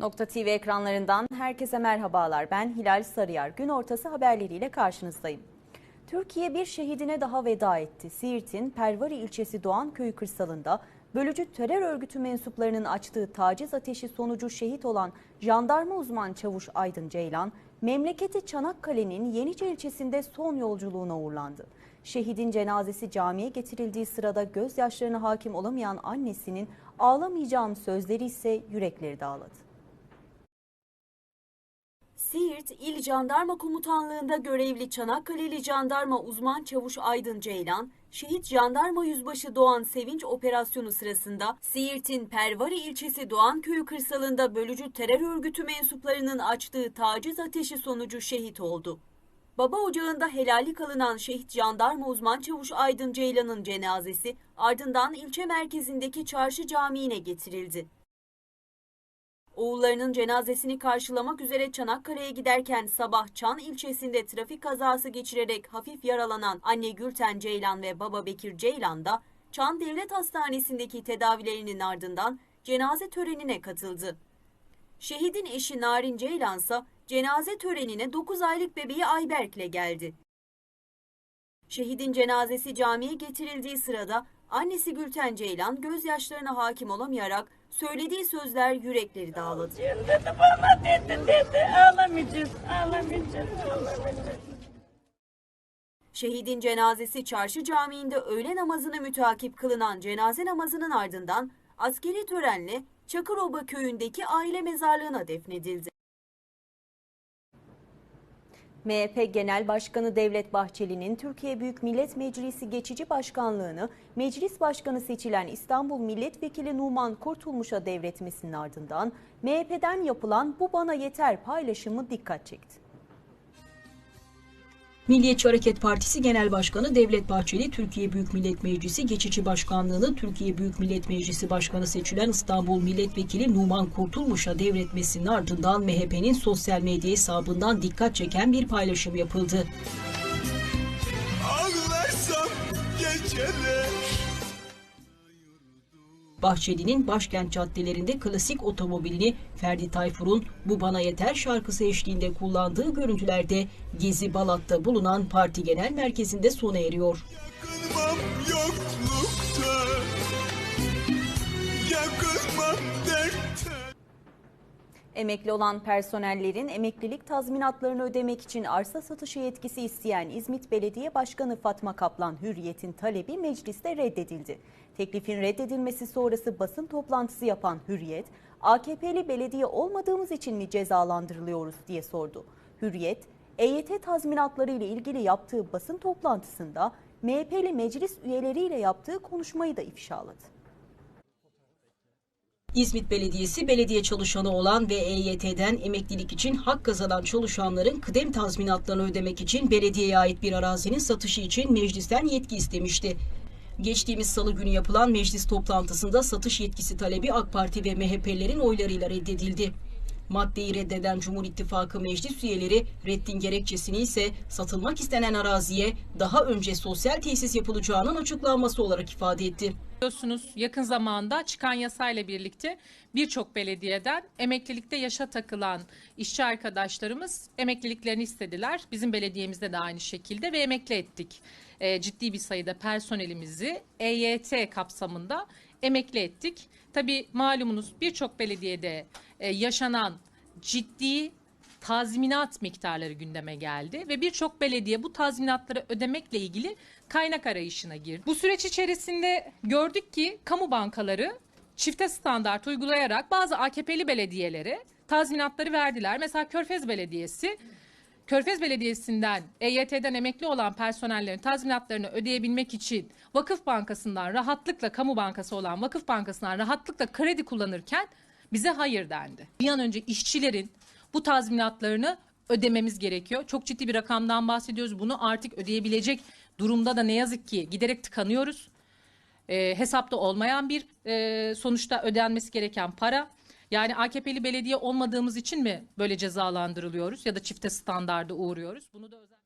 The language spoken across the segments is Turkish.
Nokta TV ekranlarından herkese merhabalar. Ben Hilal Sarıyer. Gün ortası haberleriyle karşınızdayım. Türkiye bir şehidine daha veda etti. Siirt'in Pervari ilçesi Doğan köyü kırsalında bölücü terör örgütü mensuplarının açtığı taciz ateşi sonucu şehit olan jandarma uzman çavuş Aydın Ceylan, memleketi Çanakkale'nin Yenice ilçesinde son yolculuğuna uğurlandı. Şehidin cenazesi camiye getirildiği sırada gözyaşlarına hakim olamayan annesinin ağlamayacağım sözleri ise yürekleri dağladı. Siirt İl Jandarma Komutanlığı'nda görevli Çanakkale'li jandarma uzman çavuş Aydın Ceylan, şehit jandarma yüzbaşı Doğan Sevinç operasyonu sırasında Siirt'in Pervari ilçesi Doğan köyü kırsalında bölücü terör örgütü mensuplarının açtığı taciz ateşi sonucu şehit oldu. Baba ocağında helallik alınan şehit jandarma uzman çavuş Aydın Ceylan'ın cenazesi ardından ilçe merkezindeki çarşı camiine getirildi. Oğullarının cenazesini karşılamak üzere Çanakkale'ye giderken sabah Çan ilçesinde trafik kazası geçirerek hafif yaralanan anne Gülten Ceylan ve baba Bekir Ceylan da Çan Devlet Hastanesi'ndeki tedavilerinin ardından cenaze törenine katıldı. Şehidin eşi Narin Ceylan ise cenaze törenine 9 aylık bebeği Ayberk'le geldi. Şehidin cenazesi camiye getirildiği sırada annesi Gülten Ceylan gözyaşlarına hakim olamayarak söylediği sözler yürekleri dağladı. Dedi bana dedi dedi ağlamayacağız ağlamayacağız ağlamayacağız. Şehidin cenazesi çarşı camiinde öğle namazını mütakip kılınan cenaze namazının ardından askeri törenle Çakıroba köyündeki aile mezarlığına defnedildi. MHP Genel Başkanı Devlet Bahçeli'nin Türkiye Büyük Millet Meclisi geçici başkanlığını meclis başkanı seçilen İstanbul Milletvekili Numan Kurtulmuş'a devretmesinin ardından MHP'den yapılan bu bana yeter paylaşımı dikkat çekti. Milliyetçi Hareket Partisi Genel Başkanı Devlet Bahçeli, Türkiye Büyük Millet Meclisi geçici başkanlığını Türkiye Büyük Millet Meclisi Başkanı seçilen İstanbul Milletvekili Numan Kurtulmuş'a devretmesinin ardından MHP'nin sosyal medya hesabından dikkat çeken bir paylaşım yapıldı. Ağlarsam geceler Bahçeli'nin başkent caddelerinde klasik otomobilini Ferdi Tayfur'un Bu Bana Yeter şarkısı eşliğinde kullandığı görüntülerde Gezi Balat'ta bulunan parti genel merkezinde sona eriyor. Yakılmam yoklukta Yakılmam dertte Emekli olan personellerin emeklilik tazminatlarını ödemek için arsa satışı yetkisi isteyen İzmit Belediye Başkanı Fatma Kaplan Hürriyet'in talebi mecliste reddedildi. Teklifin reddedilmesi sonrası basın toplantısı yapan Hürriyet, AKP'li belediye olmadığımız için mi cezalandırılıyoruz diye sordu. Hürriyet, EYT tazminatları ile ilgili yaptığı basın toplantısında MHP'li meclis üyeleriyle yaptığı konuşmayı da ifşaladı. İzmit Belediyesi belediye çalışanı olan ve EYT'den emeklilik için hak kazanan çalışanların kıdem tazminatlarını ödemek için belediyeye ait bir arazinin satışı için meclisten yetki istemişti. Geçtiğimiz salı günü yapılan meclis toplantısında satış yetkisi talebi AK Parti ve MHP'lerin oylarıyla reddedildi. Maddeyi reddeden Cumhur İttifakı meclis üyeleri reddin gerekçesini ise satılmak istenen araziye daha önce sosyal tesis yapılacağının açıklanması olarak ifade etti. Biliyorsunuz yakın zamanda çıkan yasayla birlikte birçok belediyeden emeklilikte yaşa takılan işçi arkadaşlarımız emekliliklerini istediler. Bizim belediyemizde de aynı şekilde ve emekli ettik. Ee, ciddi bir sayıda personelimizi EYT kapsamında emekli ettik. Tabii malumunuz birçok belediyede e, yaşanan ciddi tazminat miktarları gündeme geldi ve birçok belediye bu tazminatları ödemekle ilgili kaynak arayışına girdi. Bu süreç içerisinde gördük ki kamu bankaları çifte standart uygulayarak bazı AKP'li belediyelere tazminatları verdiler. Mesela Körfez Belediyesi Körfez Belediyesi'nden EYT'den emekli olan personellerin tazminatlarını ödeyebilmek için Vakıf Bankası'ndan rahatlıkla kamu bankası olan Vakıf Bankası'ndan rahatlıkla kredi kullanırken bize hayır dendi. Bir an önce işçilerin bu tazminatlarını ödememiz gerekiyor. Çok ciddi bir rakamdan bahsediyoruz. Bunu artık ödeyebilecek durumda da ne yazık ki giderek tıkanıyoruz. E, hesapta olmayan bir e, sonuçta ödenmesi gereken para. Yani AKP'li belediye olmadığımız için mi böyle cezalandırılıyoruz ya da çifte standarda uğruyoruz? Bunu da özel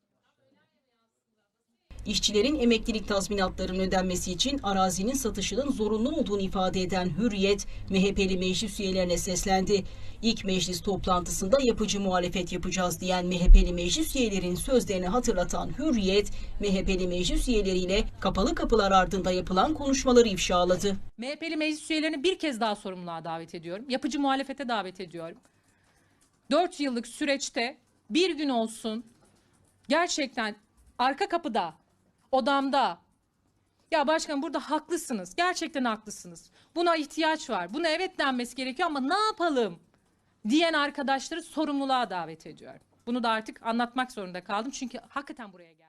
İşçilerin emeklilik tazminatlarının ödenmesi için arazinin satışının zorunlu olduğunu ifade eden Hürriyet, MHP'li meclis üyelerine seslendi. İlk meclis toplantısında yapıcı muhalefet yapacağız diyen MHP'li meclis üyelerin sözlerini hatırlatan Hürriyet, MHP'li meclis üyeleriyle kapalı kapılar ardında yapılan konuşmaları ifşaladı. MHP'li meclis üyelerini bir kez daha sorumluluğa davet ediyorum. Yapıcı muhalefete davet ediyorum. 4 yıllık süreçte bir gün olsun gerçekten arka kapıda, odamda ya başkan burada haklısınız. Gerçekten haklısınız. Buna ihtiyaç var. Buna evet denmesi gerekiyor ama ne yapalım diyen arkadaşları sorumluluğa davet ediyorum. Bunu da artık anlatmak zorunda kaldım çünkü hakikaten buraya geldim.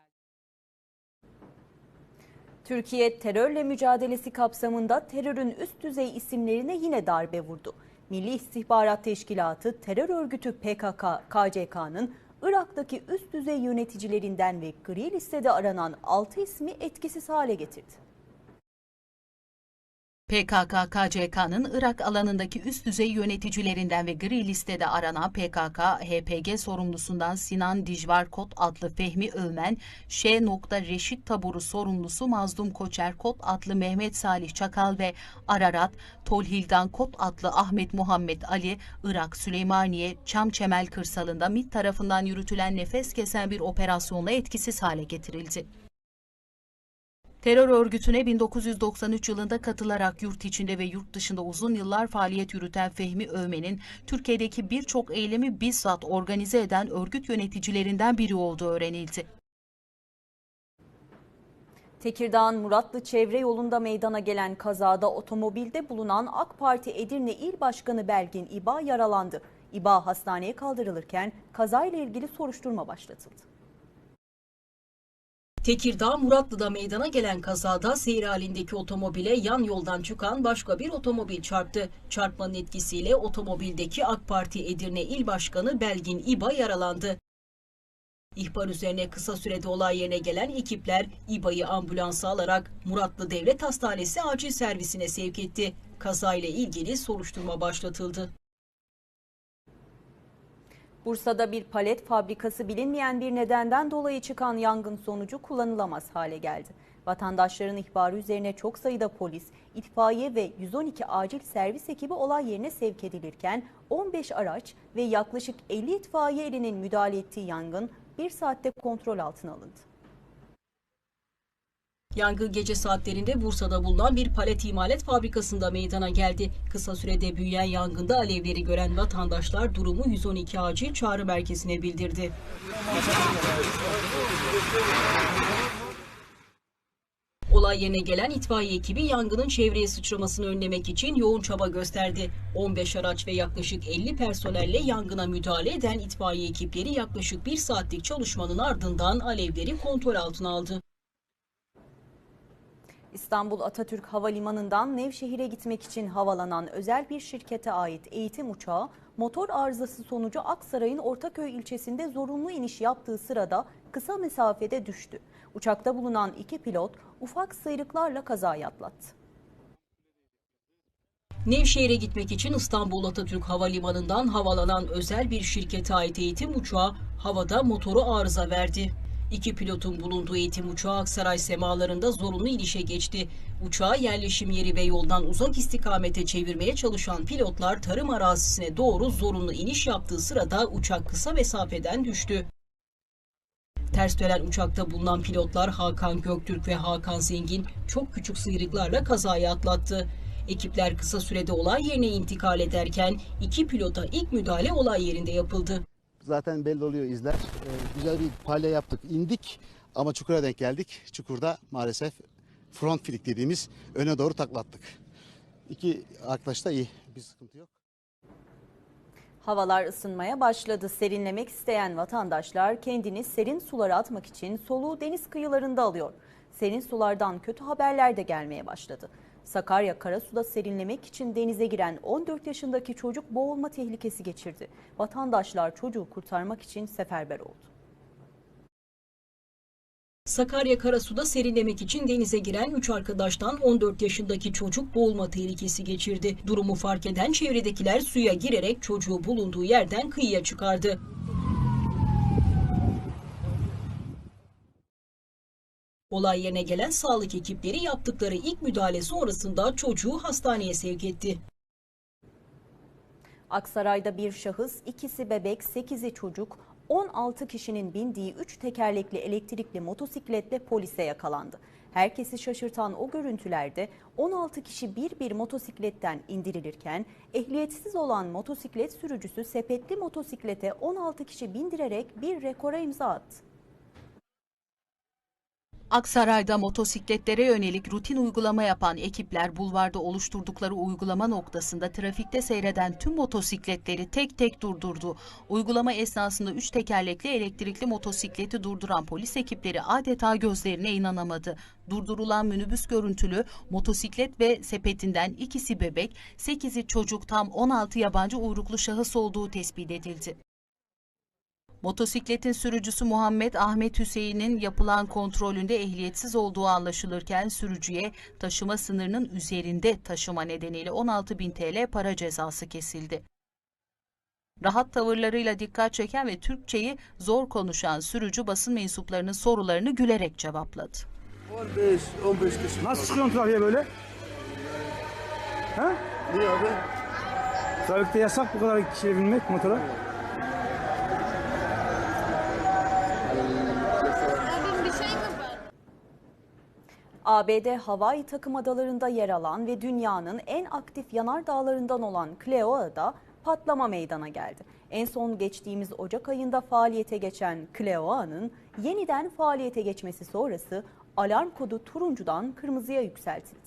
Türkiye terörle mücadelesi kapsamında terörün üst düzey isimlerine yine darbe vurdu. Milli İstihbarat Teşkilatı terör örgütü PKK, KCK'nın Irak'taki üst düzey yöneticilerinden ve gri listede aranan 6 ismi etkisiz hale getirdi. PKK-KCK'nın Irak alanındaki üst düzey yöneticilerinden ve gri listede aranan PKK-HPG sorumlusundan Sinan Dijvar Kot adlı Fehmi Öğmen, Ş. Reşit Taburu sorumlusu Mazlum Koçer Kot adlı Mehmet Salih Çakal ve Ararat, Tolhildan Kot adlı Ahmet Muhammed Ali, Irak Süleymaniye Çamçemel kırsalında MİT tarafından yürütülen nefes kesen bir operasyonla etkisiz hale getirildi. Terör örgütüne 1993 yılında katılarak yurt içinde ve yurt dışında uzun yıllar faaliyet yürüten Fehmi Öğmen'in Türkiye'deki birçok eylemi bizzat organize eden örgüt yöneticilerinden biri olduğu öğrenildi. Tekirdağ'ın Muratlı çevre yolunda meydana gelen kazada otomobilde bulunan AK Parti Edirne İl Başkanı Belgin İba yaralandı. İba hastaneye kaldırılırken kazayla ilgili soruşturma başlatıldı. Tekirdağ Muratlı'da meydana gelen kazada seyir halindeki otomobile yan yoldan çıkan başka bir otomobil çarptı. Çarpmanın etkisiyle otomobildeki AK Parti Edirne İl Başkanı Belgin İba yaralandı. İhbar üzerine kısa sürede olay yerine gelen ekipler İBA'yı ambulansa alarak Muratlı Devlet Hastanesi acil servisine sevk etti. Kazayla ilgili soruşturma başlatıldı. Bursa'da bir palet fabrikası bilinmeyen bir nedenden dolayı çıkan yangın sonucu kullanılamaz hale geldi. Vatandaşların ihbarı üzerine çok sayıda polis, itfaiye ve 112 acil servis ekibi olay yerine sevk edilirken 15 araç ve yaklaşık 50 itfaiye elinin müdahale ettiği yangın bir saatte kontrol altına alındı. Yangın gece saatlerinde Bursa'da bulunan bir palet imalat fabrikasında meydana geldi. Kısa sürede büyüyen yangında alevleri gören vatandaşlar durumu 112 acil çağrı merkezine bildirdi. Olay yerine gelen itfaiye ekibi yangının çevreye sıçramasını önlemek için yoğun çaba gösterdi. 15 araç ve yaklaşık 50 personelle yangına müdahale eden itfaiye ekipleri yaklaşık bir saatlik çalışmanın ardından alevleri kontrol altına aldı. İstanbul Atatürk Havalimanı'ndan Nevşehir'e gitmek için havalanan özel bir şirkete ait eğitim uçağı motor arızası sonucu Aksaray'ın Ortaköy ilçesinde zorunlu iniş yaptığı sırada kısa mesafede düştü. Uçakta bulunan iki pilot ufak sıyrıklarla kazayı atlattı. Nevşehir'e gitmek için İstanbul Atatürk Havalimanı'ndan havalanan özel bir şirkete ait eğitim uçağı havada motoru arıza verdi. İki pilotun bulunduğu eğitim uçağı Aksaray semalarında zorunlu inişe geçti. Uçağı yerleşim yeri ve yoldan uzak istikamete çevirmeye çalışan pilotlar tarım arazisine doğru zorunlu iniş yaptığı sırada uçak kısa mesafeden düştü. Ters dönen uçakta bulunan pilotlar Hakan Göktürk ve Hakan Zengin çok küçük sıyrıklarla kazayı atlattı. Ekipler kısa sürede olay yerine intikal ederken iki pilota ilk müdahale olay yerinde yapıldı. Zaten belli oluyor izler. Ee, güzel bir palya yaptık. indik ama çukura denk geldik. Çukurda maalesef front flick dediğimiz öne doğru taklattık. İki arkadaş da iyi. Bir sıkıntı yok. Havalar ısınmaya başladı. Serinlemek isteyen vatandaşlar kendini serin sulara atmak için soluğu deniz kıyılarında alıyor. Serin sulardan kötü haberler de gelmeye başladı. Sakarya Karasu'da serinlemek için denize giren 14 yaşındaki çocuk boğulma tehlikesi geçirdi. Vatandaşlar çocuğu kurtarmak için seferber oldu. Sakarya Karasu'da serinlemek için denize giren 3 arkadaştan 14 yaşındaki çocuk boğulma tehlikesi geçirdi. Durumu fark eden çevredekiler suya girerek çocuğu bulunduğu yerden kıyıya çıkardı. Olay yerine gelen sağlık ekipleri yaptıkları ilk müdahale sonrasında çocuğu hastaneye sevk etti. Aksaray'da bir şahıs, ikisi bebek, 8'i çocuk, 16 kişinin bindiği 3 tekerlekli elektrikli motosikletle polise yakalandı. Herkesi şaşırtan o görüntülerde 16 kişi bir bir motosikletten indirilirken ehliyetsiz olan motosiklet sürücüsü sepetli motosiklete 16 kişi bindirerek bir rekora imza attı. Aksaray'da motosikletlere yönelik rutin uygulama yapan ekipler bulvarda oluşturdukları uygulama noktasında trafikte seyreden tüm motosikletleri tek tek durdurdu. Uygulama esnasında 3 tekerlekli elektrikli motosikleti durduran polis ekipleri adeta gözlerine inanamadı. Durdurulan minibüs görüntülü motosiklet ve sepetinden ikisi bebek, 8'i çocuk tam 16 yabancı uyruklu şahıs olduğu tespit edildi. Motosikletin sürücüsü Muhammed Ahmet Hüseyin'in yapılan kontrolünde ehliyetsiz olduğu anlaşılırken sürücüye taşıma sınırının üzerinde taşıma nedeniyle 16.000 TL para cezası kesildi. Rahat tavırlarıyla dikkat çeken ve Türkçeyi zor konuşan sürücü basın mensuplarının sorularını gülerek cevapladı. 15, 15 kişi. Nasıl çıkıyorsun trafiğe böyle? Ha? Niye abi? Trafikte yasak bu kadar kişiye binmek motora. ABD Hawaii takım adalarında yer alan ve dünyanın en aktif yanardağlarından olan Kilauea'da patlama meydana geldi. En son geçtiğimiz Ocak ayında faaliyete geçen Kilauea'nın yeniden faaliyete geçmesi sonrası alarm kodu turuncudan kırmızıya yükseltildi.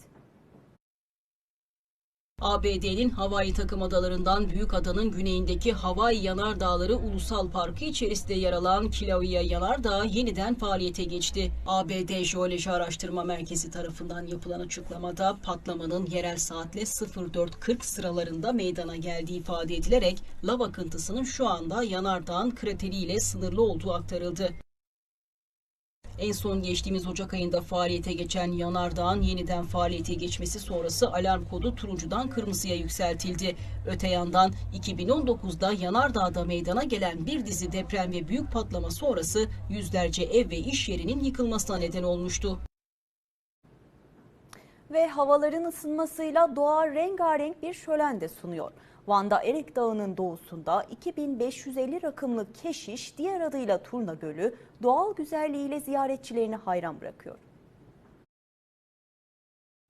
ABD'nin Hawaii takım adalarından Büyük Adanın güneyindeki Hawaii Yanardağları Ulusal Parkı içerisinde yer alan Kilauea Yanardağı yeniden faaliyete geçti. ABD Jeoloji Araştırma Merkezi tarafından yapılan açıklamada patlamanın yerel saatle 04.40 sıralarında meydana geldiği ifade edilerek lav akıntısının şu anda yanardağın krateriyle sınırlı olduğu aktarıldı. En son geçtiğimiz Ocak ayında faaliyete geçen yanardağın yeniden faaliyete geçmesi sonrası alarm kodu turuncudan kırmızıya yükseltildi. Öte yandan 2019'da yanardağda meydana gelen bir dizi deprem ve büyük patlama sonrası yüzlerce ev ve iş yerinin yıkılmasına neden olmuştu. Ve havaların ısınmasıyla doğa rengarenk bir şölen de sunuyor. Van'da Erek Dağı'nın doğusunda 2550 rakımlı Keşiş, diğer adıyla Turna Gölü, doğal güzelliğiyle ziyaretçilerini hayran bırakıyor.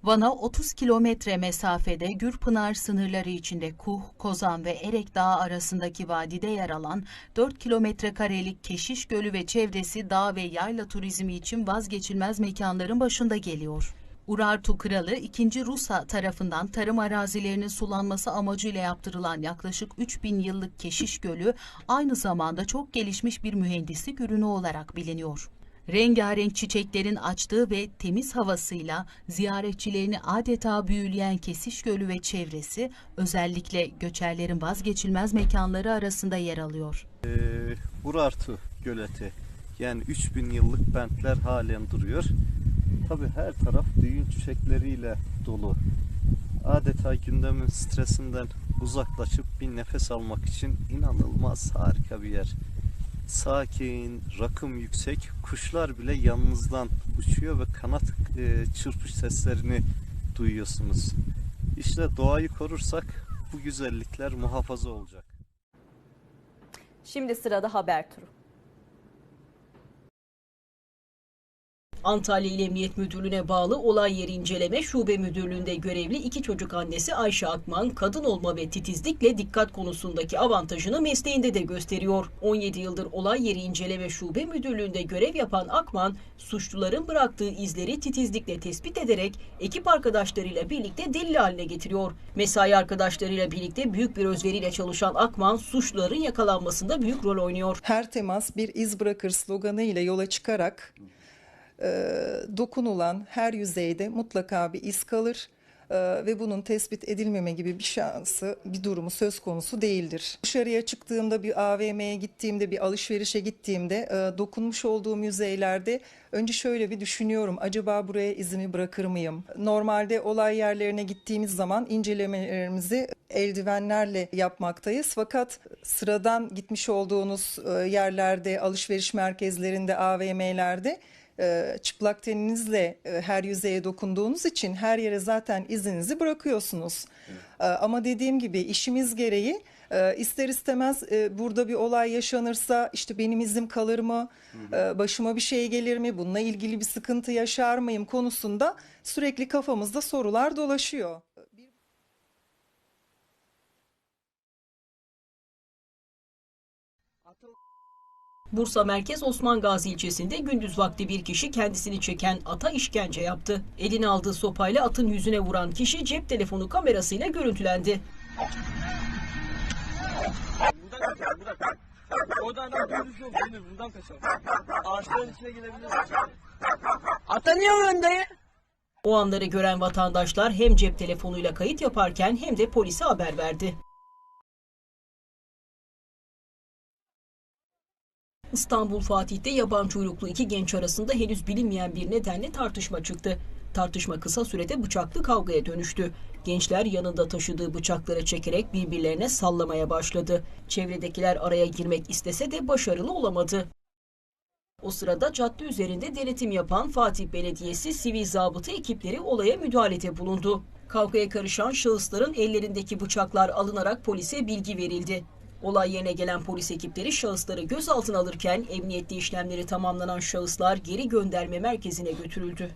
Van'a 30 kilometre mesafede Gürpınar sınırları içinde Kuh, Kozan ve Erek Dağı arasındaki vadide yer alan 4 kilometre karelik Keşiş Gölü ve çevresi dağ ve yayla turizmi için vazgeçilmez mekanların başında geliyor. Urartu Kralı 2. Rusa tarafından tarım arazilerinin sulanması amacıyla yaptırılan yaklaşık 3000 yıllık Keşiş Gölü aynı zamanda çok gelişmiş bir mühendislik ürünü olarak biliniyor. Rengarenk çiçeklerin açtığı ve temiz havasıyla ziyaretçilerini adeta büyüleyen Kesiş Gölü ve çevresi özellikle göçerlerin vazgeçilmez mekanları arasında yer alıyor. Ee, Urartu göleti yani 3000 yıllık bentler halen duruyor. Tabi her taraf düğün çiçekleriyle dolu. Adeta gündemin stresinden uzaklaşıp bir nefes almak için inanılmaz harika bir yer. Sakin, rakım yüksek, kuşlar bile yanınızdan uçuyor ve kanat e, çırpış seslerini duyuyorsunuz. İşte doğayı korursak bu güzellikler muhafaza olacak. Şimdi sırada haber turu. Antalya İl Emniyet Müdürlüğü'ne bağlı olay yeri inceleme şube müdürlüğünde görevli iki çocuk annesi Ayşe Akman, kadın olma ve titizlikle dikkat konusundaki avantajını mesleğinde de gösteriyor. 17 yıldır olay yeri inceleme şube müdürlüğünde görev yapan Akman, suçluların bıraktığı izleri titizlikle tespit ederek ekip arkadaşlarıyla birlikte delil haline getiriyor. Mesai arkadaşlarıyla birlikte büyük bir özveriyle çalışan Akman, suçluların yakalanmasında büyük rol oynuyor. Her temas bir iz bırakır sloganı ile yola çıkarak dokunulan her yüzeyde mutlaka bir iz kalır e, ve bunun tespit edilmeme gibi bir şansı, bir durumu söz konusu değildir. Dışarıya çıktığımda bir AVM'ye gittiğimde, bir alışverişe gittiğimde e, dokunmuş olduğum yüzeylerde önce şöyle bir düşünüyorum. Acaba buraya izimi bırakır mıyım? Normalde olay yerlerine gittiğimiz zaman incelemelerimizi eldivenlerle yapmaktayız. Fakat sıradan gitmiş olduğunuz e, yerlerde, alışveriş merkezlerinde, AVM'lerde e, çıplak teninizle e, her yüzeye dokunduğunuz için her yere zaten izinizi bırakıyorsunuz. E, Ama dediğim gibi işimiz gereği e, ister istemez e, burada bir olay yaşanırsa işte benim izim kalır mı, E, başıma bir şey gelir mi, bununla ilgili bir sıkıntı yaşar mıyım konusunda sürekli kafamızda sorular dolaşıyor. Bursa Merkez Osman Gazi ilçesinde gündüz vakti bir kişi kendisini çeken ata işkence yaptı. Eline aldığı sopayla atın yüzüne vuran kişi cep telefonu kamerasıyla görüntülendi. Oradan görüş yok. Denir buradan kaçalım. Ağaçların içine girebiliriz. Atanıyor önde. O anları gören vatandaşlar hem cep telefonuyla kayıt yaparken hem de polise haber verdi. İstanbul Fatih'te yabancı uyruklu iki genç arasında henüz bilinmeyen bir nedenle tartışma çıktı. Tartışma kısa sürede bıçaklı kavgaya dönüştü. Gençler yanında taşıdığı bıçakları çekerek birbirlerine sallamaya başladı. Çevredekiler araya girmek istese de başarılı olamadı. O sırada cadde üzerinde denetim yapan Fatih Belediyesi sivil zabıta ekipleri olaya müdahalede bulundu. Kavgaya karışan şahısların ellerindeki bıçaklar alınarak polise bilgi verildi. Olay yerine gelen polis ekipleri şahısları gözaltına alırken emniyette işlemleri tamamlanan şahıslar geri gönderme merkezine götürüldü.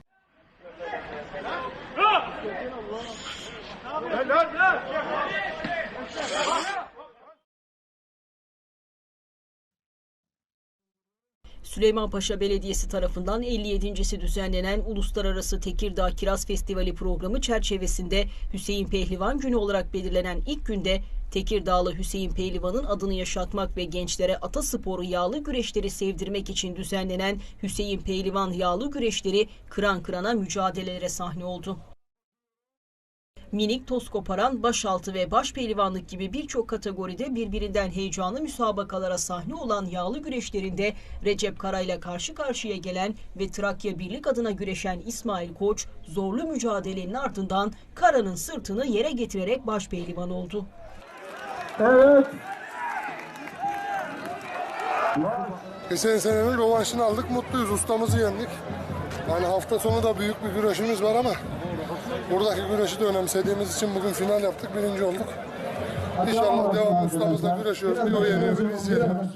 Süleymanpaşa Belediyesi tarafından 57.si düzenlenen Uluslararası Tekirdağ Kiraz Festivali programı çerçevesinde Hüseyin Pehlivan Günü olarak belirlenen ilk günde Tekirdağlı Hüseyin Pehlivan'ın adını yaşatmak ve gençlere atasporu yağlı güreşleri sevdirmek için düzenlenen Hüseyin Pehlivan yağlı güreşleri kıran kırana mücadelelere sahne oldu. Minik, toz koparan, başaltı ve baş pehlivanlık gibi birçok kategoride birbirinden heyecanlı müsabakalara sahne olan yağlı güreşlerinde Recep Kara ile karşı karşıya gelen ve Trakya Birlik adına güreşen İsmail Koç zorlu mücadelenin ardından Kara'nın sırtını yere getirerek baş pehlivan oldu. Evet. Geçen senenin rövanşını aldık, mutluyuz. Ustamızı yendik. Yani hafta sonu da büyük bir güreşimiz var ama buradaki güreşi de önemsediğimiz için bugün final yaptık, birinci olduk. İnşallah devam ustamızla güreşiyoruz. Bir o yeniyor, biz yeniyoruz.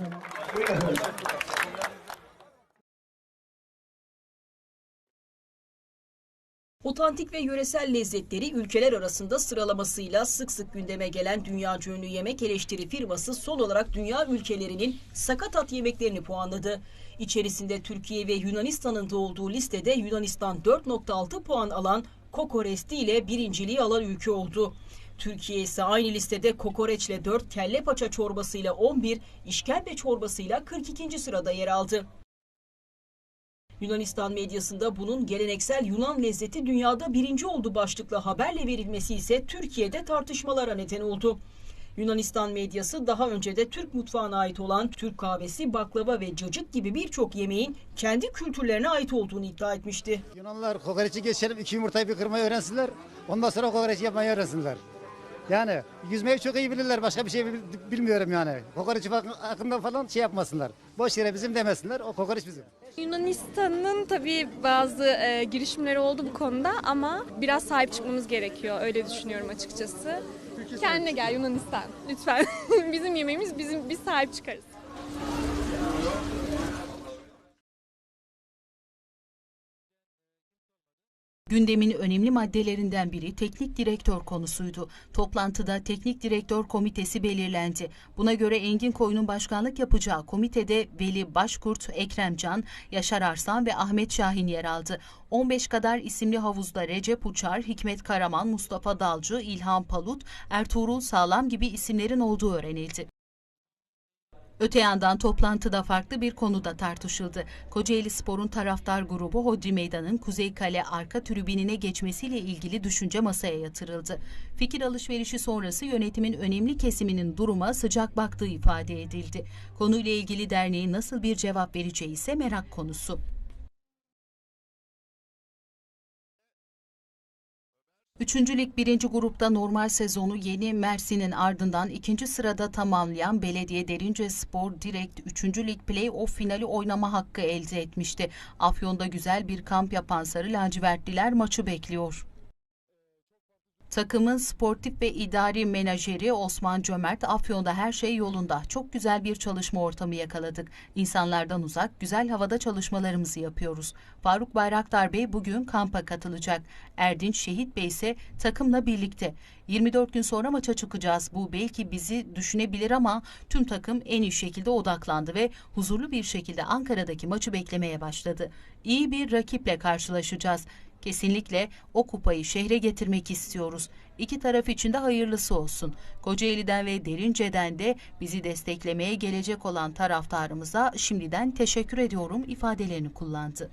Otantik ve yöresel lezzetleri ülkeler arasında sıralamasıyla sık sık gündeme gelen dünya ünlü yemek eleştiri firması son olarak dünya ülkelerinin sakatat yemeklerini puanladı. İçerisinde Türkiye ve Yunanistan'ın da olduğu listede Yunanistan 4.6 puan alan kokoresti ile birinciliği alan ülke oldu. Türkiye ise aynı listede kokoreçle 4, kelle paça çorbasıyla 11, işkembe çorbasıyla 42. sırada yer aldı. Yunanistan medyasında bunun geleneksel Yunan lezzeti dünyada birinci oldu başlıklı haberle verilmesi ise Türkiye'de tartışmalara neden oldu. Yunanistan medyası daha önce de Türk mutfağına ait olan Türk kahvesi, baklava ve cacık gibi birçok yemeğin kendi kültürlerine ait olduğunu iddia etmişti. Yunanlılar kokoreçi geçelim iki yumurtayı bir kırmayı öğrensinler. Ondan sonra kokoreç yapmayı öğrensinler. Yani yüzmeyi çok iyi bilirler. Başka bir şey bil- bilmiyorum yani. Kokoreçi falan- hakkında falan şey yapmasınlar. Boş yere bizim demesinler. O kokoreç bizim. Yunanistan'ın tabii bazı e, girişimleri oldu bu konuda ama biraz sahip çıkmamız gerekiyor. Öyle düşünüyorum açıkçası. Kendine gel Yunanistan lütfen. bizim yemeğimiz bizim biz sahip çıkarız. Gündemin önemli maddelerinden biri teknik direktör konusuydu. Toplantıda teknik direktör komitesi belirlendi. Buna göre Engin Koyun'un başkanlık yapacağı komitede Veli Başkurt, Ekrem Can, Yaşar Arslan ve Ahmet Şahin yer aldı. 15 kadar isimli havuzda Recep Uçar, Hikmet Karaman, Mustafa Dalcı, İlhan Palut, Ertuğrul Sağlam gibi isimlerin olduğu öğrenildi. Öte yandan toplantıda farklı bir konuda tartışıldı. Kocaeli Spor'un taraftar grubu Hodri Meydan'ın Kuzey Kale arka tribününe geçmesiyle ilgili düşünce masaya yatırıldı. Fikir alışverişi sonrası yönetimin önemli kesiminin duruma sıcak baktığı ifade edildi. Konuyla ilgili derneğin nasıl bir cevap vereceği ise merak konusu. Üçüncü Lig 1. grupta normal sezonu yeni Mersin'in ardından ikinci sırada tamamlayan Belediye Derince Spor direkt 3. Lig Play-off finali oynama hakkı elde etmişti. Afyon'da güzel bir kamp yapan Sarı Lacivertliler maçı bekliyor. Takımın sportif ve idari menajeri Osman Cömert, Afyon'da her şey yolunda. Çok güzel bir çalışma ortamı yakaladık. İnsanlardan uzak, güzel havada çalışmalarımızı yapıyoruz. Faruk Bayraktar Bey bugün kampa katılacak. Erdinç Şehit Bey ise takımla birlikte. 24 gün sonra maça çıkacağız. Bu belki bizi düşünebilir ama tüm takım en iyi şekilde odaklandı ve huzurlu bir şekilde Ankara'daki maçı beklemeye başladı. İyi bir rakiple karşılaşacağız. Kesinlikle o kupayı şehre getirmek istiyoruz. İki taraf için de hayırlısı olsun. Kocaeli'den ve Derince'den de bizi desteklemeye gelecek olan taraftarımıza şimdiden teşekkür ediyorum ifadelerini kullandı.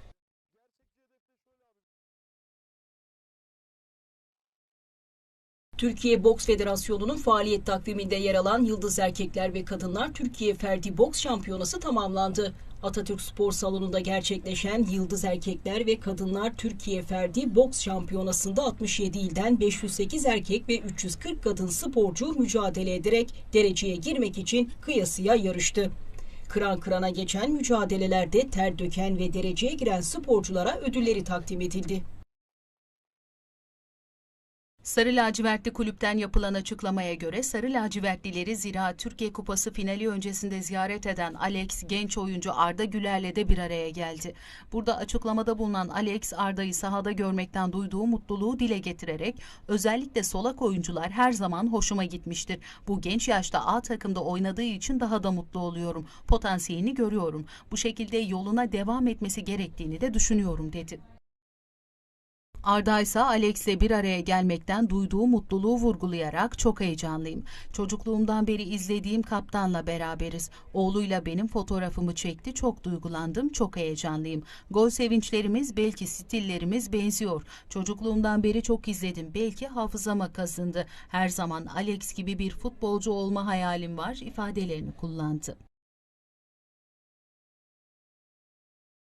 Türkiye Boks Federasyonu'nun faaliyet takviminde yer alan Yıldız Erkekler ve Kadınlar Türkiye Ferdi Boks Şampiyonası tamamlandı. Atatürk Spor Salonu'nda gerçekleşen Yıldız Erkekler ve Kadınlar Türkiye Ferdi Boks Şampiyonası'nda 67 ilden 508 erkek ve 340 kadın sporcu mücadele ederek dereceye girmek için kıyasıya yarıştı. Kıran kırana geçen mücadelelerde ter döken ve dereceye giren sporculara ödülleri takdim edildi. Sarı lacivertli kulüpten yapılan açıklamaya göre Sarı lacivertlileri Zira Türkiye Kupası finali öncesinde ziyaret eden Alex genç oyuncu Arda Güler'le de bir araya geldi. Burada açıklamada bulunan Alex Arda'yı sahada görmekten duyduğu mutluluğu dile getirerek özellikle solak oyuncular her zaman hoşuma gitmiştir. Bu genç yaşta A takımda oynadığı için daha da mutlu oluyorum. Potansiyelini görüyorum. Bu şekilde yoluna devam etmesi gerektiğini de düşünüyorum dedi. Arda ise Alex'le bir araya gelmekten duyduğu mutluluğu vurgulayarak çok heyecanlıyım. Çocukluğumdan beri izlediğim kaptanla beraberiz. Oğluyla benim fotoğrafımı çekti. Çok duygulandım, çok heyecanlıyım. Gol sevinçlerimiz belki stillerimiz benziyor. Çocukluğumdan beri çok izledim. Belki hafızama kazındı. Her zaman Alex gibi bir futbolcu olma hayalim var ifadelerini kullandı.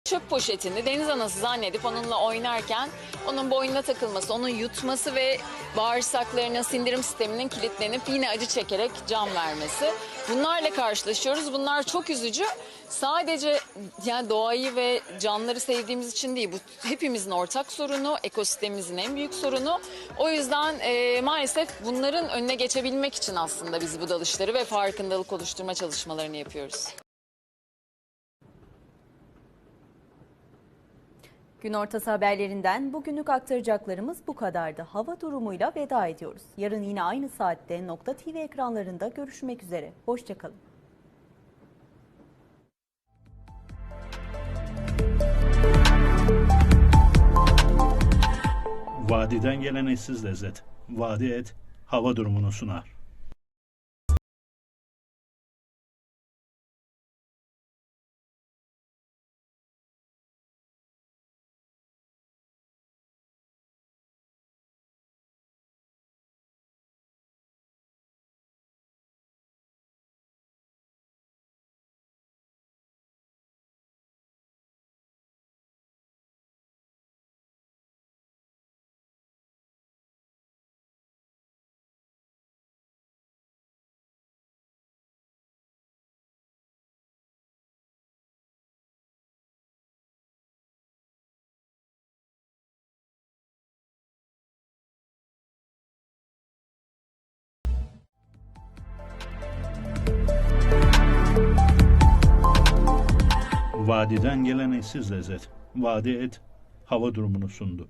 Çöp poşetini deniz anası zannedip onunla oynarken onun boynuna takılması, onun yutması ve bağırsaklarına, sindirim sisteminin kilitlenip yine acı çekerek can vermesi. Bunlarla karşılaşıyoruz. Bunlar çok üzücü. Sadece yani doğayı ve canlıları sevdiğimiz için değil. Bu hepimizin ortak sorunu, ekosistemimizin en büyük sorunu. O yüzden e, maalesef bunların önüne geçebilmek için aslında biz bu dalışları ve farkındalık oluşturma çalışmalarını yapıyoruz. Gün ortası haberlerinden bugünlük aktaracaklarımız bu kadardı. Hava durumuyla veda ediyoruz. Yarın yine aynı saatte Nokta TV ekranlarında görüşmek üzere. Hoşçakalın. Vadiden gelen eşsiz lezzet. Vadi et hava durumunu sunar. Vadiden gelen eşsiz lezzet. Vadi et hava durumunu sundu.